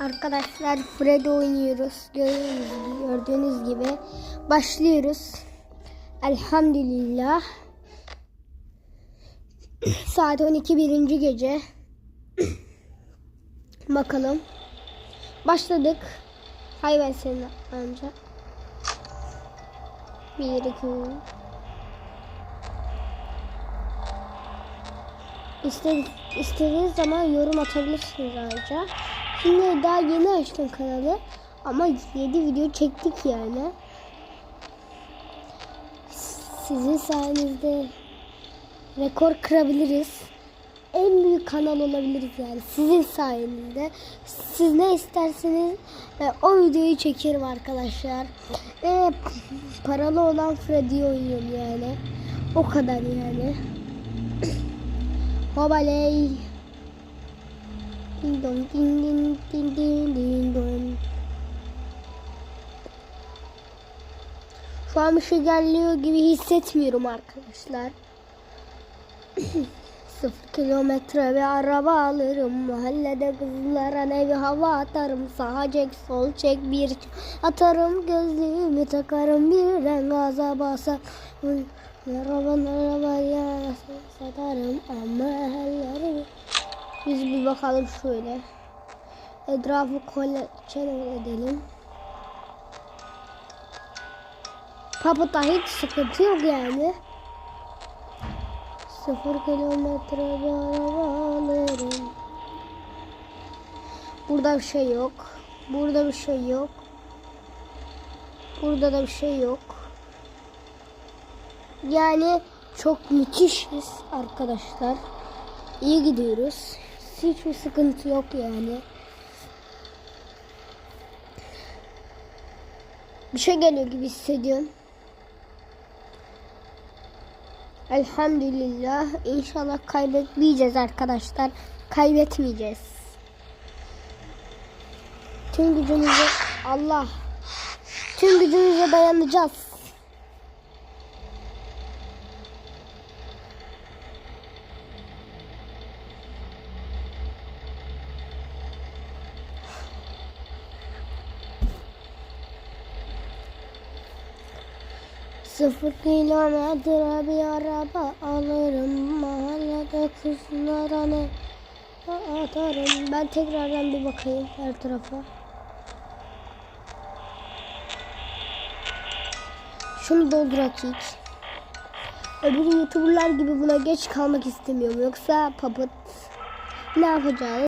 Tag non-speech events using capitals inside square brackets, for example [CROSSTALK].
Arkadaşlar Fred oynuyoruz. Gördüğünüz, gördüğünüz gibi başlıyoruz. Elhamdülillah. Saat 12 birinci gece. Bakalım. Başladık. Hay ben senin önce. Bir, iki, İste, istediğiniz zaman yorum atabilirsiniz ayrıca. Şimdi daha yeni açtım kanalı. Ama 7 video çektik yani. Sizin sayenizde rekor kırabiliriz. En büyük kanal olabiliriz yani sizin sayenizde. Siz ne isterseniz e, o videoyu çekerim arkadaşlar. E, paralı olan Freddy oynuyorum yani. O kadar yani. [CLEARS THROAT] Hobaley. Ding dong ding ding ding ding ding dong. Şu an bir şey geliyor gibi hissetmiyorum arkadaşlar. [CLEARS THROAT] Sıfır kilometre bir araba alırım. Mahallede kızlara ne bir hava atarım. Sağa çek sol çek bir atarım. Gözlüğümü takarım birden gaza basarım. Merhaba merhaba ya satarım ama elleri. Biz bir bakalım şöyle. Etrafı kolaçan edelim. Paputa hiç sıkıntı yok yani. Sıfır kilometre araba. Burada bir şey yok. Burada bir şey yok. Burada da bir şey yok. Yani çok müthişiz arkadaşlar. İyi gidiyoruz. Hiçbir sıkıntı yok yani. Bir şey geliyor gibi hissediyorum. Elhamdülillah. İnşallah kaybetmeyeceğiz arkadaşlar. Kaybetmeyeceğiz. Tüm gücümüze Allah. Tüm gücümüze dayanacağız. Sıfır kilometre bir araba alırım mahallede kızlara ne atarım. Ben tekrardan bir bakayım her tarafa. Şunu doldurak hiç. Öbür youtuberlar gibi buna geç kalmak istemiyorum. Yoksa papat ne yapacağız?